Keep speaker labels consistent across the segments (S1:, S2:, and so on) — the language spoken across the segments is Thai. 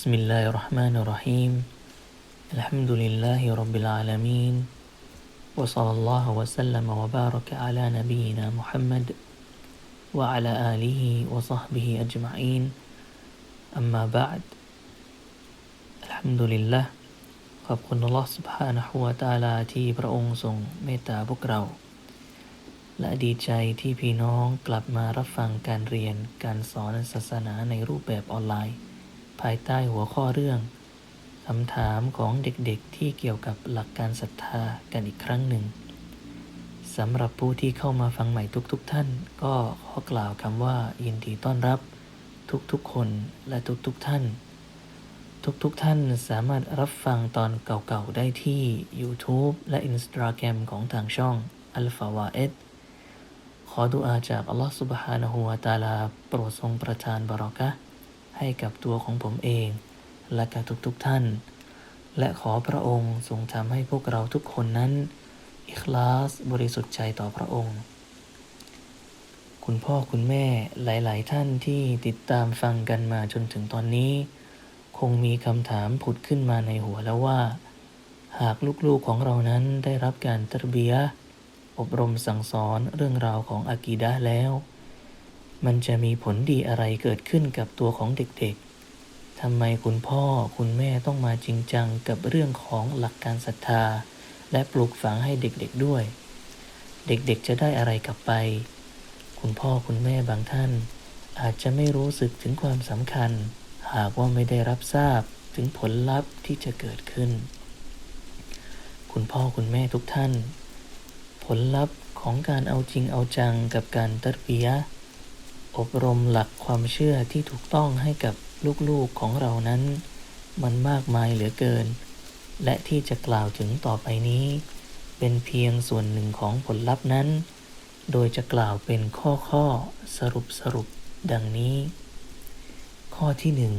S1: بسم الله الرحمن الرحيم الحمد لله رب العالمين وصلى الله وسلم وبارك على نبينا محمد وعلى آله وصحبه أجمعين أما بعد الحمد لله ขอบคุณอัลลอฮ์ سبحانه และ تعالى ที่พระองค์ทรงเมตตาพวกเรา และดีใจที่พี่น้องกลับมารับฟังการเรียนการสอนศาสนาในรูปแบบออนไลน์ ภายใต้หัวข้อเรื่องคำถามของเด็กๆที่เกี่ยวกับหลักการศรัทธากันอีกครั้งหนึ่งสำหรับผู้ที่เข้ามาฟังใหม่ทุกๆทท่าน ก็ขอกล่าวคำว่ายินดีต้อนรับทุกๆคนและทุกๆทท่าน ทุกๆทท่านสามารถรับฟังตอนเก่าๆได้ที่ YouTube และ Instagram ของทางช่อง a l f a w a e d ขอดุอาจากอัลลอฮฺ سبحانه และ تعالى โปรดทรงประทานบารอกะห์ ให้กับตัวของผมเอง และกับทุกๆทท่าน และขอพระองค์ทรงทำให้พวกเราทุกคนนั้น อิคลาสบริสุทธิ์ใจต่อพระองค์ คุณพ่อคุณแม่หลาย ๆ ท่านที่ติดตามฟังกันมาจนถึงตอนนี้ คงมีคำถามผุดขึ้นมาในหัวแล้วว่า หากลูกๆของเรานั้นได้รับการตรเบียอบรมสั่งสอนเรื่องราวของอากีดะแล้ว มันจะมีผลดีอะไรเกิดขึ้นกับตัวของเด็กๆ ทำไมคุณพ่อคุณแม่ต้องมาจริงจังกับเรื่องของหลักการศรัทธา และปลูกฝังให้เด็กๆด้วย เด็กๆจะได้อะไรกลับไป คุณพ่อคุณแม่บางท่าน อาจจะไม่รู้สึกถึงความสำคัญ หากว่าไม่ได้รับทราบถึงผลลัพธ์ที่จะเกิดขึ้น คุณพ่อคุณแม่ทุกท่าน ผลลัพธ์ของการเอาจริงเอาจังกับการตัดเบียะ อบรมหลักความเชื่อที่ถูกต้องให้กับลูกๆของเรานั้น มันมากมายเหลือเกิน และที่จะกล่าวถึงต่อไปนี้ เป็นเพียงส่วนหนึ่งของผลลัพธ์นั้น โดยจะกล่าวเป็นข้อข้อสรุปสรุปดังนี้ ข้อที่หนึ่ง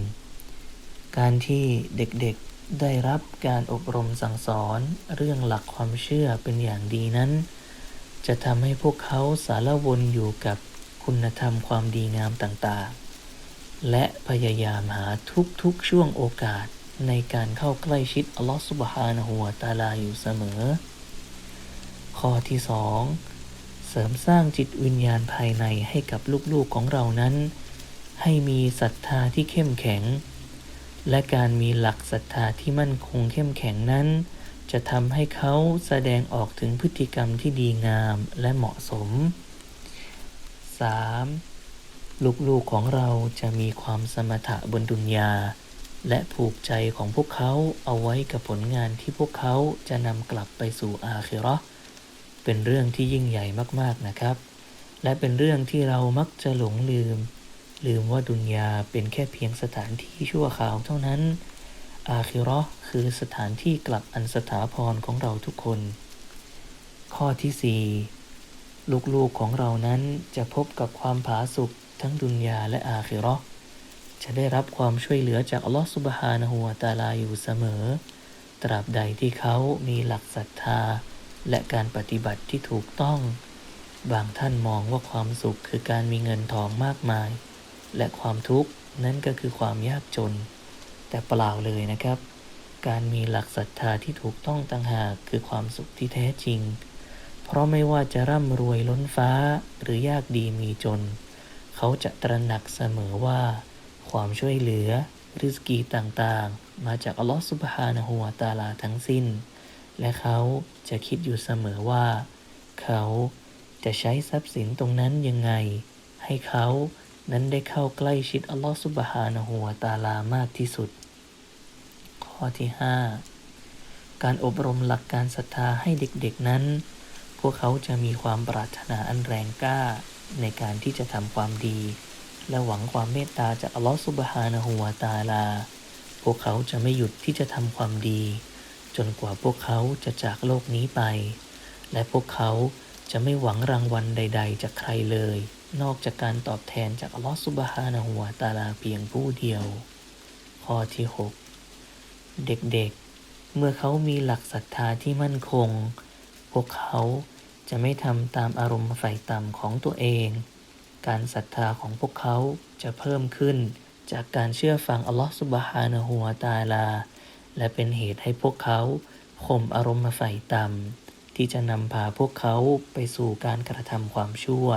S1: การที่เด็กๆได้รับการอบรมสั่งสอนเรื่องหลักความเชื่อเป็นอย่างดีนั้น จะทำให้พวกเขาสารวนอยู่กับ คุณธรรมความดีงามต่างๆ และพยายามหาทุกๆช่วงโอกาสในการเข้าใกล้ชิดอัลลอฮฺสุบฮานะฮูวตาลาอยู่เสมอ ข้อที่สองเสริมสร้างจิตวิญญาณภายในให้กับลูกๆของเรานั้น ให้มีศรัทธาที่เข้มแข็ง และการมีหลักศรัทธาที่มั่นคงเข้มแข็งนั้น จะทำให้เขาแสดงออกถึงพฤติกรรมที่ดีงามและเหมาะสม 3. ลูกๆของเราจะมีความสมถะบนดุนยา และผูกใจของพวกเขาเอาไว้กับผลงานที่พวกเขาจะนำกลับไปสู่อาคิรอเป็นเรื่องที่ยิ่งใหญ่มากๆนะครับ และเป็นเรื่องที่เรามักจะหลงลืม ลืมว่าดุนยาเป็นแค่เพียงสถานที่ชั่วคราวเท่านั้น อาคิรอคือสถานที่กลับอันสถาพรของเราทุกคน ข้อที่สี่ ลูกๆของเรานั้นจะพบกับความผาสุกทั้งดุนยาและอาคิรอจะได้รับความช่วยเหลือจากอัลลอฮฺสุบฮานะฮูวตาลาอยู่เสมอ ตราบใดที่เขามีหลักศรัทธา และการปฏิบัติที่ถูกต้อง บางท่านมองว่าความสุขคือการมีเงินทองมากมาย และความทุกข์นั้นก็คือความยากจน แต่เปล่าเลยนะครับ การมีหลักศรัทธาที่ถูกต้องต่างหากคือความสุขที่แท้จริง เพราะไม่ว่าจะร่ำรวยล้นฟ้าหรือยากดีมีจน เขาจะตระหนักเสมอว่า ความช่วยเหลือริสกีต่างๆ มาจากอัลลอฮฺสุบฮานะฮูวาตาลาทั้งสิ้น และเขาจะคิดอยู่เสมอว่า เขาจะใช้ทรัพย์สินตรงนั้นยังไง ให้เขานั้นได้เข้าใกล้ชิดอัลลอฮฺสุบฮานะฮูวาตาลามากที่สุด ข้อที่ 5 การอบรมหลักการศรัทธาให้เด็กๆนั้น พวกเขาจะมีความปรารถนาอันแรงกล้าในการที่จะทำความดี และหวังความเมตตาจากอัลลอฮฺสุบฮานะฮูวาตาลา พวกเขาจะไม่หยุดที่จะทำความดี จนกว่าพวกเขาจะจากโลกนี้ไป และพวกเขาจะไม่หวังรางวัลใด ๆ จากใครเลย นอกจากการตอบแทนจากอัลลอฮฺสุบฮานะฮุวาตาลาเพียงผู้เดียว ข้อที่ 6 เด็กๆเมื่อเขามีหลักศรัทธาที่มั่นคง พวกเขาจะไม่ทำตามอารมณ์ไฟต่ำของตัวเอง การศรัทธาของพวกเขาจะเพิ่มขึ้นจากการเชื่อฟังอัลลอฮฺสุบฮานะฮูวาตาลา และเป็นเหตุให้พวกเขาข่มอารมณ์มาฝ่ต่ำที่จะนำพาพวกเขาไปสู่การกระทำความชั่ว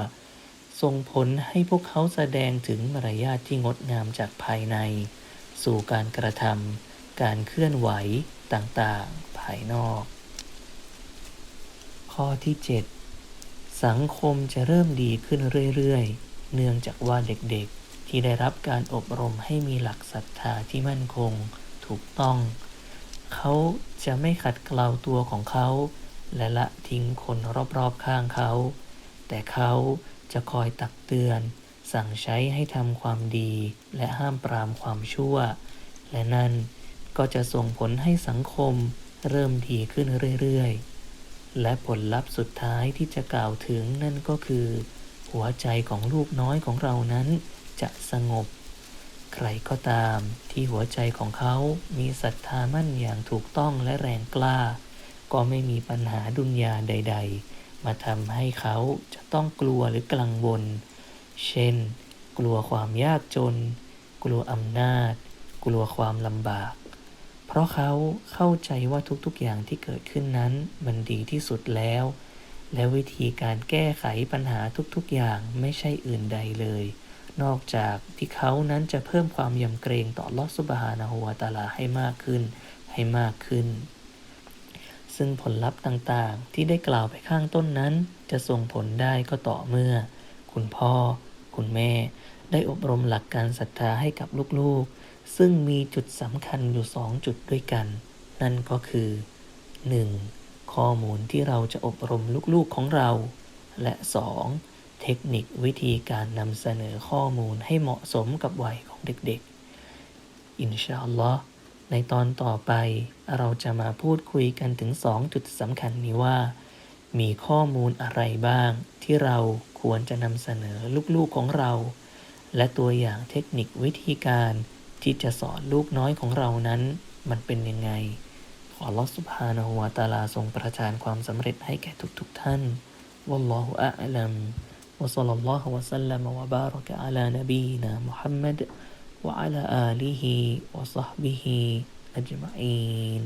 S1: ส่งผลให้พวกเขาแสดงถึงมารยาทที่งดงามจากภายใน สู่การกระทำการเคลื่อนไหวต่างๆ ภายนอก ข้อที่ 7 สังคมจะเริ่มดีขึ้นเรื่อยๆ เนื่องจากว่าเด็กๆ ที่ได้รับการอบรมให้มีหลักศรัทธาที่มั่นคง ถูกต้อง เขาจะไม่ขัดเกลาตัวของเขา และละทิ้งคนรอบๆข้างเขา แต่เขาจะคอยตักเตือน สั่งใช้ให้ทำความดี และห้ามปรามความชั่ว และนั่นก็จะส่งผลให้สังคมเริ่มดีขึ้นเรื่อยๆ และผลลัพธ์สุดท้ายที่จะกล่าวถึงนั่นก็คือ หัวใจของลูกน้อยของเรานั้นจะสงบ ใครก็ตามที่หัวใจของเขามีศรัทธามั่นอย่างถูกต้องและแรงกล้า ก็ไม่มีปัญหาดุนยาใด ๆ มาทำให้เขาจะต้องกลัวหรือกังวล เช่น กลัวความยากจน กลัวอำนาจ กลัวความลำบาก ราะเขาเข้าใจว่าทุกๆอย่างที่เกิดขึ้นนั้นมันดีที่สุดแล้ว และวิธีการแก้ไขปัญหาทุกๆอย่างไม่ใช่อื่นใดเลย นอกจากที่เขานั้นจะเพิ่มความยำเกรงต่อลอสุบฮานะฮูวตาลาให้มากขึ้น ให้มากขึ้น ซึ่งผลลัพธ์ต่างๆ ที่ได้กล่าวไปข้างต้นนั้น จะส่งผลได้ก็ต่อเมื่อ คุณพ่อ คุณแม่ ได้อบรมหลักการศรัทธาให้กับลูกๆ ซึ่งมีจุดสำคัญอยู่สองจุดด้วยกัน นั่นก็คือ 1. ข้อมูลที่เราจะอบรมลูกๆของเรา และ 2. เทคนิควิธีการนำเสนอข้อมูลให้เหมาะสมกับวัยของเด็กๆ อินชาอัลลอฮ์ในตอนต่อไปเราจะมาพูดคุยกันถึงสองจุดสำคัญนี้ว่า มีข้อมูลอะไรบ้างที่เราควรจะนำเสนอลูกๆของเรา และตัวอย่างเทคนิควิธีการ ที่จะสอนลูกน้อยของเรานั้น มันเป็นยังไง ขออัลลอฮฺสุบฮานะฮูวาตาลาทรงประทานความสำเร็จให้แก่ทุกๆท่าน والله أعلم وصلى الله وسلم وبارك على نبينا محمد وعلى آله وصحبه أجمعين